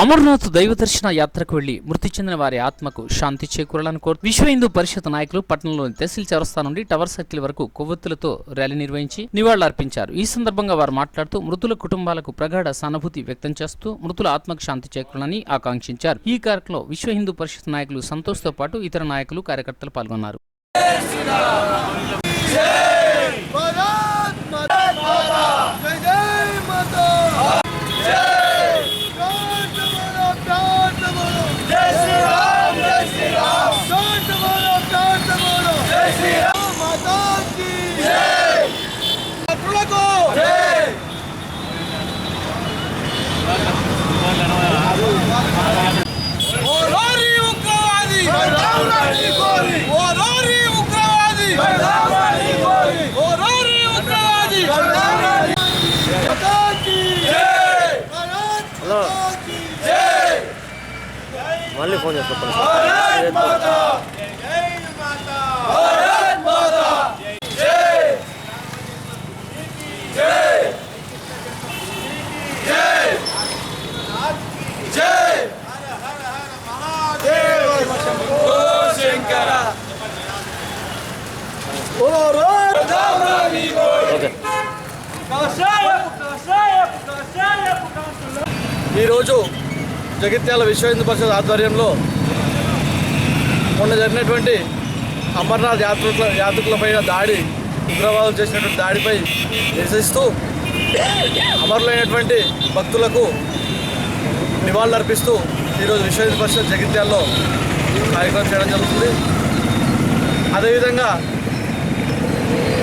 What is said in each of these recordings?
అమర్నాథ్ దైవ దర్శన యాత్రకు వెళ్ళి మృతి చెందిన వారి ఆత్మకు శాంతి చేకూరాలని కోరు విశ్వ హిందూ పరిషత్ నాయకులు పట్టణంలోని తహసీల్ చౌరస్తా నుండి టవర్ సర్కిల్ వరకు కొవ్వొత్తులతో ర్యాలీ నిర్వహించి నివాళులర్పించారు. ఈ సందర్భంగా వారు మాట్లాడుతూ మృతుల కుటుంబాలకు ప్రగాఢ సానుభూతి వ్యక్తం చేస్తూ మృతుల ఆత్మకు శాంతి చేకూరాలని ఆకాంక్షించారు. ఈ కార్యక్రమంలో విశ్వ హిందూ పరిషత్ నాయకులు సంతోష్తో పాటు ఇతర నాయకులు కార్యకర్తలు పాల్గొన్నారు. శంకర ఓరో రామరాని ఓకే. ఈరోజు జగిత్యాల విశ్వ హిందూ పరిషత్ ఆధ్వర్యంలో మొన్న జరిగినటువంటి అమర్నాథ్ యాత్రికుల యాత్రికులపైన దాడి ఉగ్రవాదులు చేసినటువంటి దాడిపై నిరసిస్తూ అమరులైనటువంటి భక్తులకు నివాళులర్పిస్తూ ఈరోజు విశ్వ హిందూ పరిషత్ జగిత్యాల్లో కార్యక్రమం చేయడం జరుగుతుంది. అదేవిధంగా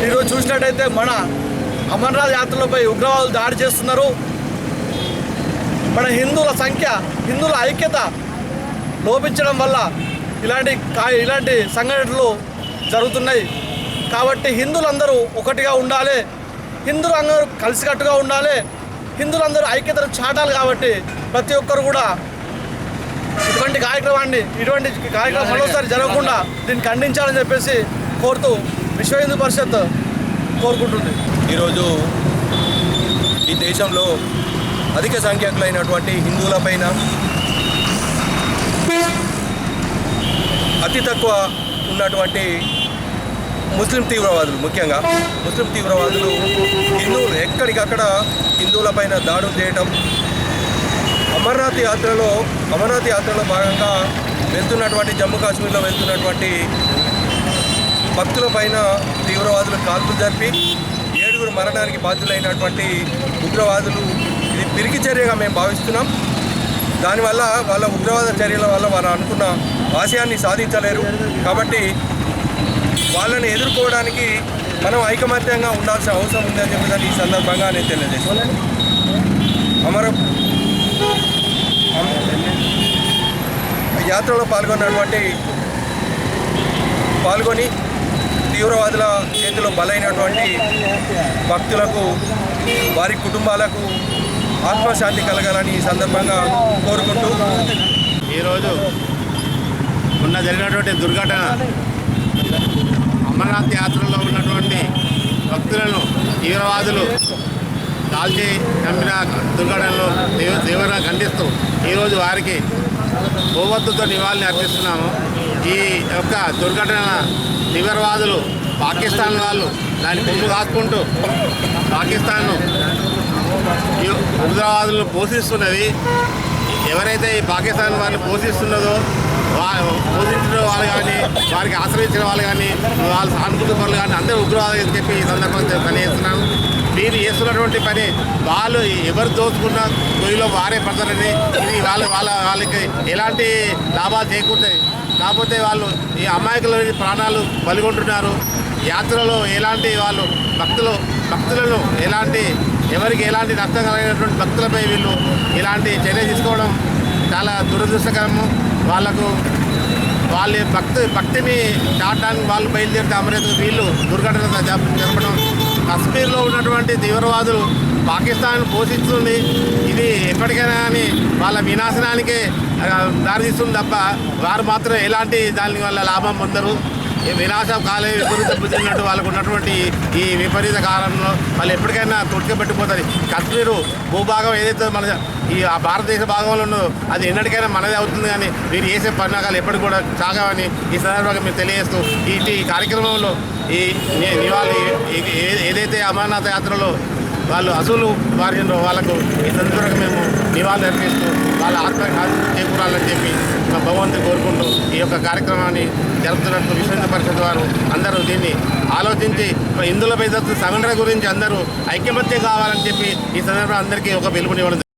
ఈరోజు చూసినట్టయితే మన అమర్నాథ్ యాత్రలపై ఉగ్రవాదులు దాడి చేస్తున్నారు. మన హిందువుల సంఖ్య హిందువుల ఐక్యత లోపించడం వల్ల ఇలాంటి కా- ఇలాంటి సంఘటనలు జరుగుతున్నాయి. కాబట్టి హిందువులందరూ ఒకటిగా ఉండాలి. హిందువులందరూ కలిసికట్టుగా ఉండాలి. హిందువులందరూ ఐక్యతను చాటాలి కాబట్టి ప్రతి ఒక్కరు కూడా ఇటువంటి కార్యక్రమాన్ని ఇటువంటి కార్యక్రమం మరోసారి జరగకుండా దీన్ని ఖండించాలని చెప్పేసి కోరుతూ విశ్వ హిందూ పరిషత్ కోరుకుంటుంది. ఈరోజు ఈ దేశంలో అధిక సంఖ్యాకులైనటువంటి హిందువులపైన అతి తక్కువ ఉన్నటువంటి ముస్లిం తీవ్రవాదులు ముఖ్యంగా ముస్లిం తీవ్రవాదులు హిందువులు ఎక్కడికక్కడ హిందువులపైన దాడులు చేయటం అమర్నాథ్ యాత్రలో అమర్నాథ్ యాత్రలో భాగంగా వెళ్తున్నటువంటి జమ్మూ కాశ్మీర్లో వెళ్తున్నటువంటి భక్తుల పైన తీవ్రవాదులు కాల్పులు జరిపి ఏడుగురు మరణానికి బాధ్యులైనటువంటి ఉగ్రవాదులు ఇది పిరికి చర్యగా మేము భావిస్తున్నాం. దానివల్ల వాళ్ళ ఉగ్రవాద చర్యల వల్ల వారు అనుకున్న ఆశయాన్ని సాధించలేరు. కాబట్టి వాళ్ళని ఎదుర్కోవడానికి మనం ఐకమత్యంగా ఉండాల్సిన అవసరం ఉందని చెప్పేసి ఈ సందర్భంగా నేను తెలియజేస్తున్నాను. అమర యాత్రలో పాల్గొన్నటువంటి పాల్గొని తీవ్రవాదుల చేతిలో బలైనటువంటి భక్తులకు వారి కుటుంబాలకు ఆత్మశాంతి కలగాలని ఈ సందర్భంగా కోరుకుంటూ ఈరోజు ఉన్న జరిగినటువంటి దుర్ఘటన అమర్నాథ్ యాత్రలో ఉన్నటువంటి భక్తులను తీవ్రవాదులు కాల్చి చంపిన దుర్ఘటనలో తీవ్రంగా ఖండిస్తూ ఈరోజు వారికి కొవ్వొత్తుతో నివాళులు అర్పిస్తున్నాము. ఈ యొక్క దుర్ఘటన తీవ్రవాదులు పాకిస్తాన్ వాళ్ళు దాన్ని కొమ్ము కాసుకుంటూ పాకిస్తాన్ను ఉగ్రవాదులను పోషిస్తున్నది. ఎవరైతే ఈ పాకిస్తాన్ వారిని పోషిస్తున్నదో వా పోషించిన వాళ్ళు కానీ వారికి ఆశ్రయించిన వాళ్ళు కానీ వాళ్ళ సానుభూతి పనులు కానీ అందరూ ఉగ్రవాదం అని చెప్పి ఈ సందర్భంగా తెలియజేస్తున్నాను. వీరు చేస్తున్నటువంటి పని వాళ్ళు ఎవరు దోచుకున్న గొయ్యిలో వారే పడతారని ఇది వాళ్ళ వాళ్ళ వాళ్ళకి ఎలాంటి లాభాలు చేకూరుతాయి. కాకపోతే వాళ్ళు ఈ అమాయకుల ప్రాణాలు బలిగొంటున్నారు యాత్రలో ఎలాంటి వాళ్ళు భక్తులు భక్తులను ఎలాంటి ఎవరికి ఎలాంటి నష్టం కలిగినటువంటి భక్తులపై వీళ్ళు ఇలాంటి చర్య తీసుకోవడం చాలా దురదృష్టకరము వాళ్ళకు వాళ్ళ భక్తి భక్తిని దాటడానికి వాళ్ళు బయలుదేరితే అమరేంద్ర వీళ్ళు దుర్ఘటన జరపడం. కశ్మీర్లో ఉన్నటువంటి తీవ్రవాదులు పాకిస్తాన్ పోషిస్తుంది. ఇది ఎప్పటికైనా అని వాళ్ళ వినాశనానికే దారితీస్తుంది తప్ప వారు మాత్రం ఎలాంటి దాని వల్ల లాభం పొందరు. ఈ వినాశం కాలే విపరీత పుట్టినట్టు వాళ్ళకు ఉన్నటువంటి ఈ విపరీత కాలంలో వాళ్ళు ఎప్పటికైనా కొట్టుకబెట్టిపోతుంది కశ్మీరు భూభాగం ఏదైతే మన ఈ ఆ భారతదేశ భాగంలో ఉన్న అది ఎన్నటికైనా మనదే అవుతుంది కానీ మీరు చేసే పరిణామాలు ఎప్పటికి కూడా సాగవని ఈ సందర్భంగా మీరు తెలియజేస్తూ ఈ ఈ కార్యక్రమంలో ఈ నివాళి ఏదైతే అమర్నాథ యాత్రలో వాళ్ళు అసలు వారిలో వాళ్ళకు ఈ సందర్భంగా మేము నివాళులు అర్పిస్తూ వాళ్ళ ఆత్మ చేకూరాలని చెప్పి మా భగవంతుని కోరుకుంటూ ఈ యొక్క కార్యక్రమాన్ని జరుపుతున్నట్టు విశ్వ పరిషత్ వారు అందరూ దీన్ని ఆలోచించి ఇందులో జరుగుతున్న సంఘటన గురించి అందరూ ఐక్యమత్య కావాలని చెప్పి ఈ సందర్భంగా అందరికీ ఒక పిలుపునివ్వడం